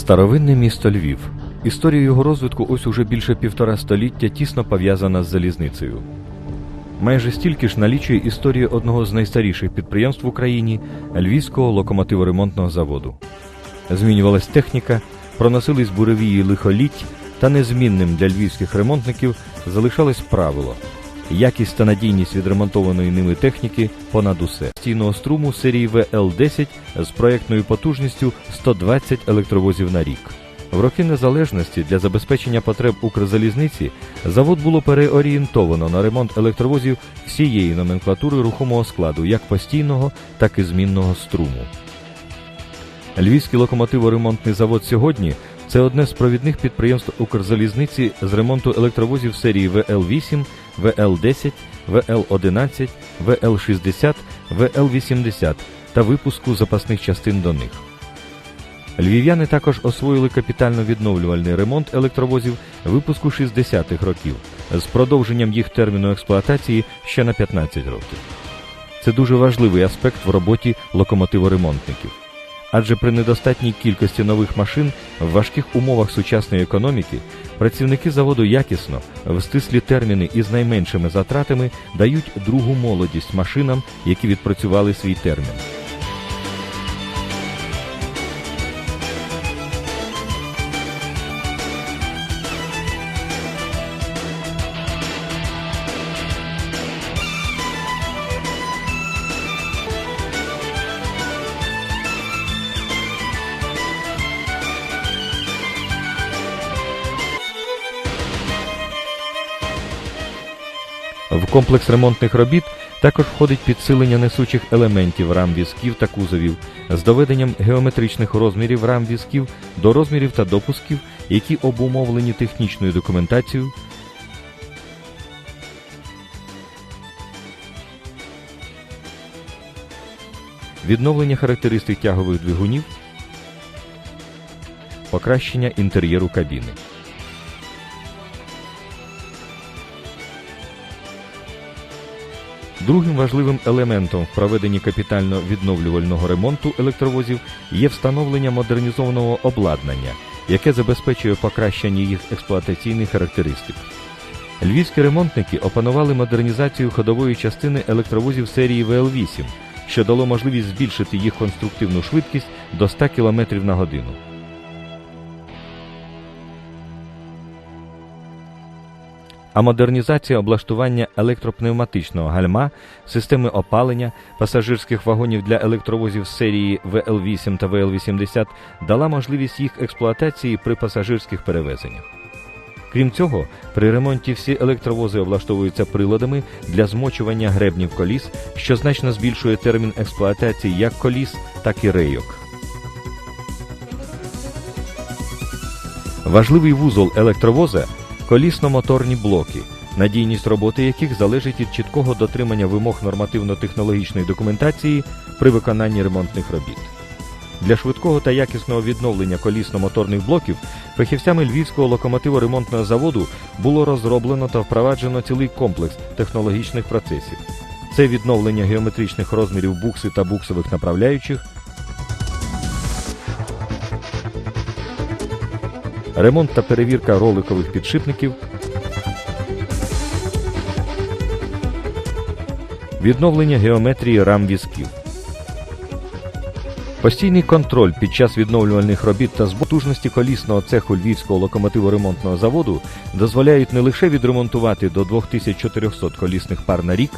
Старовинне місто Львів. Історія його розвитку ось уже більше півтора століття тісно пов'язана з залізницею. Майже стільки ж налічує історія одного з найстаріших підприємств в Україні Львівського локомотиворемонтного заводу. Змінювалась техніка, проносились буревії лихоліть, та незмінним для львівських ремонтників залишалось правило якість та надійність відремонтованої ними техніки понад усе. Стійного струму серії ВЛ-10 з проєктною потужністю 120 електровозів на рік. В роки незалежності для забезпечення потреб Укрзалізниці завод було переорієнтовано на ремонт електровозів всієї номенклатури рухомого складу, як постійного, так і змінного струму. Львівський локомотиворемонтний завод сьогодні це одне з провідних підприємств Укрзалізниці з ремонту електровозів серії ВЛ-8, ВЛ-10, ВЛ-11, ВЛ-60, ВЛ-80 та випуску запасних частин до них. Львів'яни також освоїли капітально-відновлювальний ремонт електровозів випуску 60-х років з продовженням їх терміну експлуатації ще на 15 років. Це дуже важливий аспект в роботі локомотиворемонтників. Адже при недостатній кількості нових машин в важких умовах сучасної економіки працівники заводу якісно, в стислі терміни і з найменшими затратами дають другу молодість машинам, які відпрацювали свій термін. В комплекс ремонтних робіт також входить підсилення несучих елементів рам візків та кузовів з доведенням геометричних розмірів рам візків до розмірів та допусків, які обумовлені технічною документацією. Відновлення характеристик тягових двигунів, покращення інтер'єру кабіни. Другим важливим елементом в проведенні капітально-відновлювального ремонту електровозів є встановлення модернізованого обладнання, яке забезпечує покращення їх експлуатаційних характеристик. Львівські ремонтники опанували модернізацію ходової частини електровозів серії ВЛ-8, що дало можливість збільшити їх конструктивну швидкість до 100 км на годину. А модернізація облаштування електропневматичного гальма, системи опалення, пасажирських вагонів для електровозів серії ВЛ-8 та ВЛ-80 дала можливість їх експлуатації при пасажирських перевезеннях. Крім цього, при ремонті всі електровози облаштовуються приладами для змочування гребнів коліс, що значно збільшує термін експлуатації як коліс, так і рейок. Важливий вузол електровоза колісно-моторні блоки, надійність роботи яких залежить від чіткого дотримання вимог нормативно-технологічної документації при виконанні ремонтних робіт. Для швидкого та якісного відновлення колісно-моторних блоків фахівцями Львівського локомотиво-ремонтного заводу було розроблено та впроваджено цілий комплекс технологічних процесів. Це відновлення геометричних розмірів букси та буксових направляючих, ремонт та перевірка роликових підшипників, відновлення геометрії рам візків. Постійний контроль під час відновлювальних робіт та збутужності колісного цеху Львівського локомотиворемонтного заводу дозволяють не лише відремонтувати до 2400 колісних пар на рік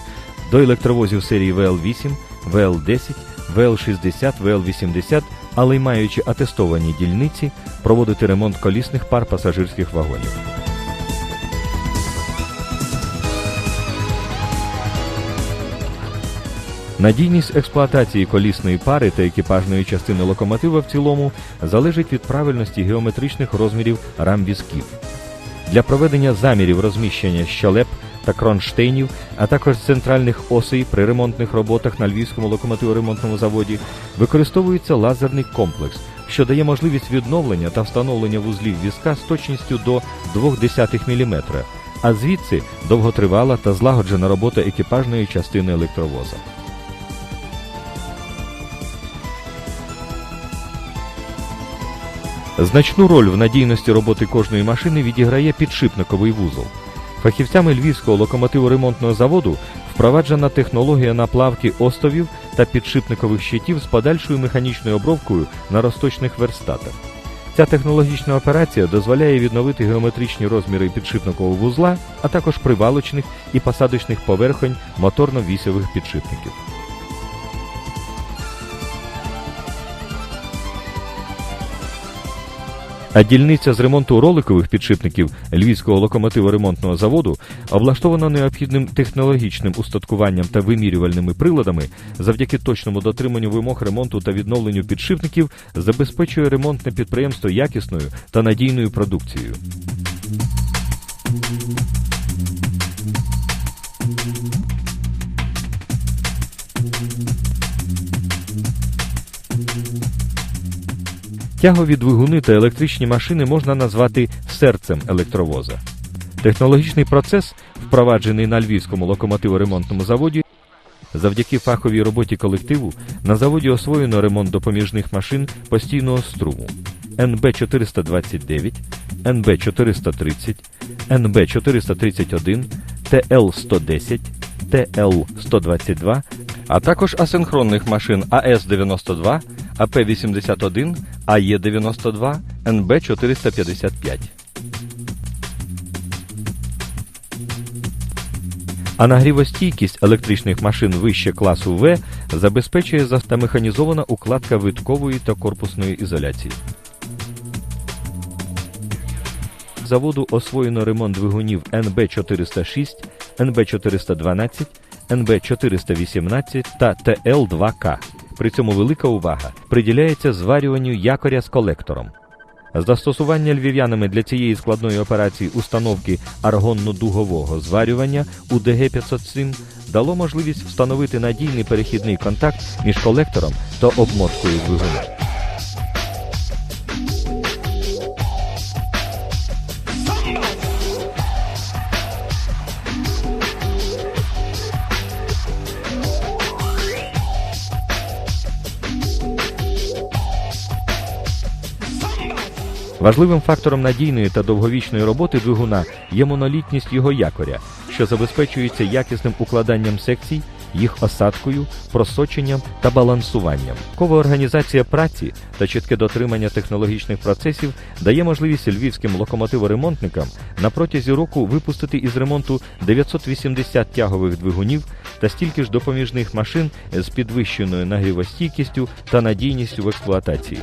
до електровозів серії ВЛ-8, ВЛ-10, ВЛ-60, ВЛ-80, але й маючи атестовані дільниці, проводити ремонт колісних пар пасажирських вагонів. Надійність експлуатації колісної пари та екіпажної частини локомотива в цілому залежить від правильності геометричних розмірів рам візків. Для проведення замірів розміщення щелеп та кронштейнів, а також центральних осей при ремонтних роботах на Львівському локомотиворемонтному заводі використовується лазерний комплекс, що дає можливість відновлення та встановлення вузлів візка з точністю до 0,2 мм, а звідси довготривала та злагоджена робота екіпажної частини електровоза. Значну роль в надійності роботи кожної машини відіграє підшипниковий вузол. Фахівцями Львівського локомотиворемонтного заводу впроваджена технологія наплавки остовів та підшипникових щитів з подальшою механічною обробкою на розточних верстатах. Ця технологічна операція дозволяє відновити геометричні розміри підшипникового вузла, а також привалочних і посадочних поверхонь моторно-вісьових підшипників. А дільниця з ремонту роликових підшипників Львівського локомотиво-ремонтного заводу облаштована необхідним технологічним устаткуванням та вимірювальними приладами, завдяки точному дотриманню вимог ремонту та відновленню підшипників, забезпечує ремонтне підприємство якісною та надійною продукцією. Тягові двигуни та електричні машини можна назвати серцем електровоза. Технологічний процес, впроваджений на Львівському локомотиворемонтному заводі, завдяки фаховій роботі колективу на заводі освоєно ремонт допоміжних машин постійного струму НБ-429, НБ-430, НБ-431, ТЛ-110, ТЛ-122, а також асинхронних машин АС-92, АП-81, АЕ-92, НБ-455. А нагрівостійкість електричних машин вище класу В забезпечує автомеханізована укладка виткової та корпусної ізоляції. Заводу освоєно ремонт двигунів НБ-406, НБ-412, НБ-418 та ТЛ-2К. При цьому велика увага приділяється зварюванню якоря з колектором. Застосування львів'янами для цієї складної операції установки аргонно-дугового зварювання у ДГ-507 дало можливість встановити надійний перехідний контакт між колектором та обмоткою двигуна. Важливим фактором надійної та довговічної роботи двигуна є монолітність його якоря, що забезпечується якісним укладанням секцій, їх осадкою, просоченням та балансуванням. Кова організація праці та чітке дотримання технологічних процесів дає можливість львівським локомотиворемонтникам на протязі року випустити із ремонту 980 тягових двигунів та стільки ж допоміжних машин з підвищеною нагрівостійкістю та надійністю в експлуатації.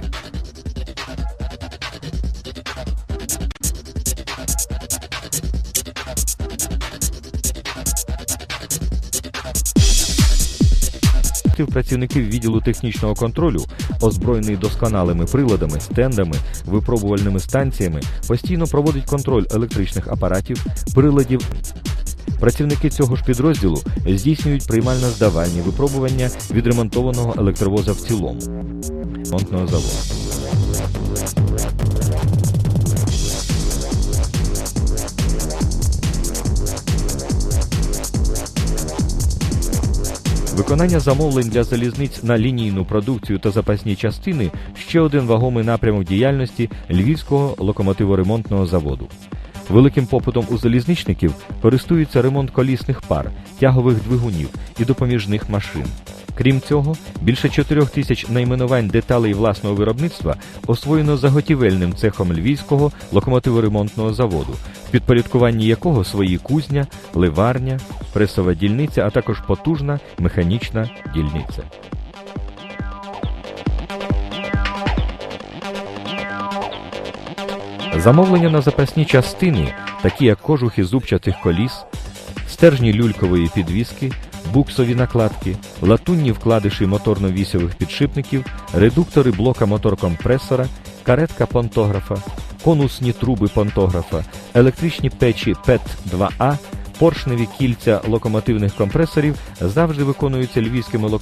Працівників відділу технічного контролю, озброєний досконалими приладами, стендами, випробувальними станціями, постійно проводить контроль електричних апаратів, приладів. Працівники цього ж підрозділу здійснюють приймально-здавальні випробування відремонтованого електровоза в цілому ремонтного заводу. Виконання замовлень для залізниць на лінійну продукцію та запасні частини ще один вагомий напрямок діяльності Львівського локомотиворемонтного заводу. Великим попитом у залізничників користується ремонт колісних пар, тягових двигунів і допоміжних машин. Крім цього, більше 4 тисяч найменувань деталей власного виробництва освоєно заготівельним цехом Львівського локомотиворемонтного заводу, в підпорядкуванні якого свої кузня, ливарня, пресова дільниця, а також потужна механічна дільниця. Замовлення на запасні частини, такі як кожухи зубчатих коліс, стержні люлькової підвіски, буксові накладки, латунні вкладиші моторно-вісьових підшипників, редуктори блока мотор-компресора, каретка понтографа, конусні труби понтографа, електричні печі ПЕТ-2А, поршневі кільця локомотивних компресорів завжди виконуються львівськими локомотивами.